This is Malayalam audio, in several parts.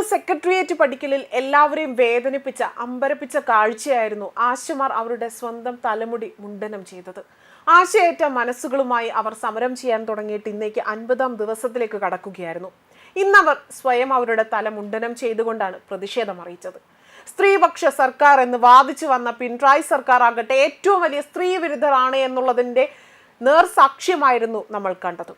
ഇന്ന് സെക്രട്ടേറിയറ്റ് പഠിക്കലിൽ എല്ലാവരെയും വേദനിപ്പിച്ച അമ്പരപ്പിച്ച കാഴ്ചയായിരുന്നു ആശമാർ അവരുടെ സ്വന്തം തലമുടി മുണ്ടനം ചെയ്തത്. ആശയേറ്റ മനസ്സുകളുമായി അവർ സമരം ചെയ്യാൻ തുടങ്ങിയിട്ട് ഇന്നേക്ക് അൻപതാം ദിവസത്തിലേക്ക് കടക്കുകയായിരുന്നു. ഇന്നവർ സ്വയം അവരുടെ തല മുണ്ടനം ചെയ്തുകൊണ്ടാണ് പ്രതിഷേധം അറിയിച്ചത്. സ്ത്രീപക്ഷ സർക്കാർ എന്ന് വാദിച്ചു വന്ന പിണറായി സർക്കാർ ആകട്ടെ ഏറ്റവും വലിയ സ്ത്രീ വിരുദ്ധരാണ് എന്നുള്ളതിന്റെ നേർസാക്ഷ്യമായിരുന്നു നമ്മൾ കണ്ടത്.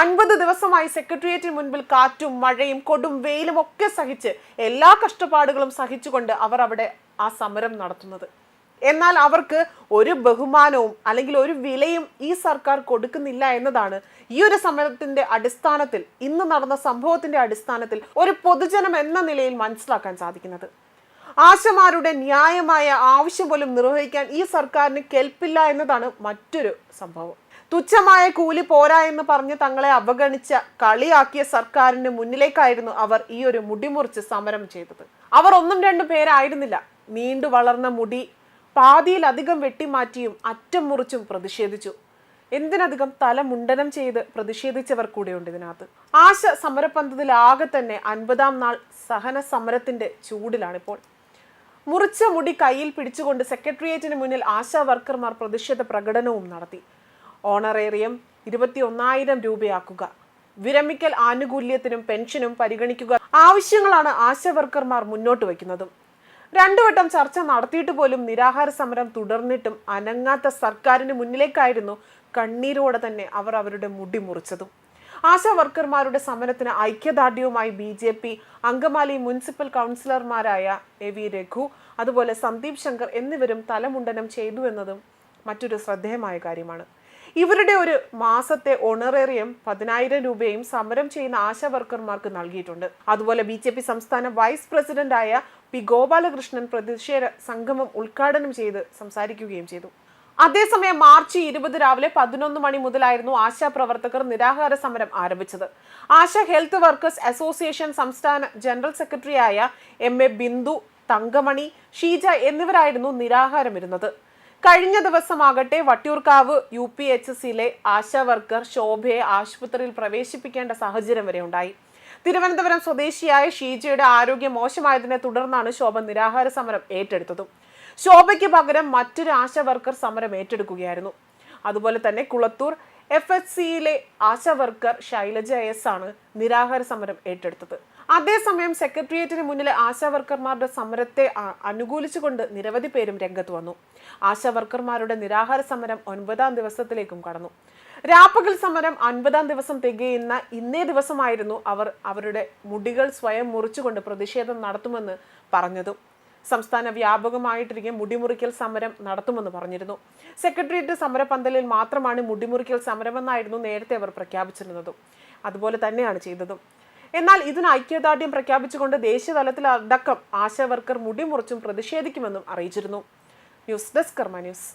അൻപത് ദിവസമായി സെക്രട്ടേറിയറ്റിന് മുൻപിൽ കാറ്റും മഴയും കൊടും വെയിലും ഒക്കെ സഹിച്ച് എല്ലാ കഷ്ടപ്പാടുകളും സഹിച്ചുകൊണ്ട് അവർ അവിടെ ആ സമരം നടത്തുന്നത്. എന്നാൽ അവർക്ക് ഒരു ബഹുമാനവും അല്ലെങ്കിൽ ഒരു വിലയും ഈ സർക്കാർ കൊടുക്കുന്നില്ല എന്നതാണ് ഈ ഒരു സമരത്തിന്റെ അടിസ്ഥാനത്തിൽ ഇന്ന് നടന്ന സംഭവത്തിന്റെ അടിസ്ഥാനത്തിൽ ഒരു പൊതുജനം എന്ന നിലയിൽ മനസ്സിലാക്കാൻ സാധിക്കുന്നത്. ആശമാരുടെ ന്യായമായ ആവശ്യം പോലും നിർവഹിക്കാൻ ഈ സർക്കാരിന് കെൽപ്പില്ല എന്നതാണ് മറ്റൊരു സംഭവം. തുച്ഛമായ കൂലി പോരാ എന്ന് പറഞ്ഞ് തങ്ങളെ അവഗണിച്ച കളിയാക്കിയ സർക്കാരിന് മുന്നിലേക്കായിരുന്നു അവർ ഈ ഒരു മുടിമുറിച്ച് സമരം ചെയ്തത്. അവർ ഒന്നും രണ്ടും പേരായിരുന്നില്ല. നീണ്ടു വളർന്ന മുടി പാതിയിലധികം വെട്ടിമാറ്റിയും അറ്റം മുറിച്ചും പ്രതിഷേധിച്ചു. എന്തിനധികം തല മുണ്ടനം ചെയ്ത് പ്രതിഷേധിച്ചവർ കൂടെയുണ്ട് ഇതിനകത്ത്. ആശ സമരപന്തത്തിലാകെ തന്നെ അൻപതാം നാൾ സഹന സമരത്തിന്റെ ചൂടിലാണിപ്പോൾ. മുറിച്ച മുടി കയ്യിൽ പിടിച്ചുകൊണ്ട് സെക്രട്ടേറിയറ്റിന് മുന്നിൽ ആശാ വർക്കർമാർ പ്രതിഷേധ പ്രകടനവും നടത്തി. ഓണറേറിയം ഇരുപത്തി ഒന്നായിരം രൂപയാക്കുക. വിരമിക്കൽ ആനുകൂല്യത്തിനും പെൻഷനും പരിഗണിക്കുക. ആവശ്യങ്ങളാണ് ആശാ വർക്കർമാർ മുന്നോട്ട് വയ്ക്കുന്നതും. രണ്ടു വട്ടം ചർച്ച നടത്തിയിട്ട് പോലും നിരാഹാര സമരം തുടർന്നിട്ടും അനങ്ങാത്ത സർക്കാരിന് മുന്നിലേക്കായിരുന്നു കണ്ണീരോടെ തന്നെ അവർ അവരുടെ മുടി മുറിച്ചതും. ആശാ വർക്കർമാരുടെ സമരത്തിന് ഐക്യദാർഢ്യവുമായി B J P Angamaly municipal കൗൺസിലർമാരായ എ വി രഘു അതുപോലെ സന്ദീപ് ശങ്കർ എന്നിവരും തലമുണ്ടനം ചെയ്തു എന്നതും മറ്റൊരു ശ്രദ്ധേയമായ കാര്യമാണ്. ഇവരുടെ ഒരു മാസത്തെ ഓണറേറിയം പതിനായിരം രൂപയും സമരം ചെയ്യുന്ന ആശാ വർക്കർമാർക്ക് നൽകിയിട്ടുണ്ട്. അതുപോലെ ബി ജെ പി സംസ്ഥാന വൈസ് പ്രസിഡന്റായ പി ഗോപാലകൃഷ്ണൻ പ്രതിഷേധ സംഗമം ഉദ്ഘാടനം ചെയ്ത് സംസാരിക്കുകയും ചെയ്തു. അതേസമയം മാർച്ച് ഇരുപത് രാവിലെ പതിനൊന്ന് മണി മുതലായിരുന്നു ആശാ പ്രവർത്തകർ നിരാഹാര സമരം ആരംഭിച്ചത്. ആശാ ഹെൽത്ത് വർക്കേഴ്സ് അസോസിയേഷൻ സംസ്ഥാന ജനറൽ സെക്രട്ടറിയായ എം എ ബിന്ദു തങ്കമണി ഷീജ എന്നിവരായിരുന്നു നിരാഹാരമിരുന്നത്. കഴിഞ്ഞ ദിവസമാകട്ടെ വട്ടിയൂർക്കാവ് യു പി എച്ച് സിയിലെ ആശാ വർക്കർ ശോഭയെ ആശുപത്രിയിൽ പ്രവേശിപ്പിക്കേണ്ട സാഹചര്യം വരെ ഉണ്ടായി. തിരുവനന്തപുരം സ്വദേശിയായ ഷീജയുടെ ആരോഗ്യം മോശമായതിനെ തുടർന്നാണ് ശോഭ നിരാഹാര സമരം ഏറ്റെടുത്തത്. ശോഭയ്ക്ക് പകരം മറ്റൊരു ആശാ വർക്കർ സമരം ഏറ്റെടുക്കുകയായിരുന്നു. അതുപോലെ തന്നെ കുളത്തൂർ എഫ് എസ് സിയിലെ ആശാവർക്കർ ശൈലജ എസ് ആണ് നിരാഹാര സമരം ഏറ്റെടുത്തത്. അതേസമയം സെക്രട്ടേറിയറ്റിന് മുന്നിലെ ആശാ വർക്കർമാരുടെ സമരത്തെ അനുകൂലിച്ചുകൊണ്ട് നിരവധി പേരും രംഗത്ത് വന്നു. ആശാ വർക്കർമാരുടെ നിരാഹാര സമരം ഒൻപതാം ദിവസത്തിലേക്കും കടന്നു. രാപ്പകൽ സമരം അൻപതാം ദിവസം തികയുന്ന ഇന്നേ ദിവസമായിരുന്നു അവർ അവരുടെ മുടികൾ സ്വയം മുറിച്ചുകൊണ്ട് പ്രതിഷേധം നടത്തുമെന്ന് പറഞ്ഞതും. സംസ്ഥാന വ്യാപകമായിട്ടിരിക്കെ മുടിമുറിക്കൽ സമരം നടത്തുമെന്ന് പറഞ്ഞിരുന്നു. സെക്രട്ടേറിയറ്റ് സമരപന്തലിൽ മാത്രമാണ് മുടിമുറിക്കൽ സമരമെന്നായിരുന്നു നേരത്തെ അവർ പ്രഖ്യാപിച്ചിരുന്നതും. അതുപോലെ തന്നെയാണ് ചെയ്തതും. എന്നാൽ ഇതിന് ഐക്യദാർഢ്യം പ്രഖ്യാപിച്ചുകൊണ്ട് ദേശീയതലത്തിൽ അടക്കം ആശാ വർക്കർ മുടിമുറിച്ചും പ്രതിഷേധിക്കുമെന്നും അറിയിച്ചിരുന്നു. News desk Karma news.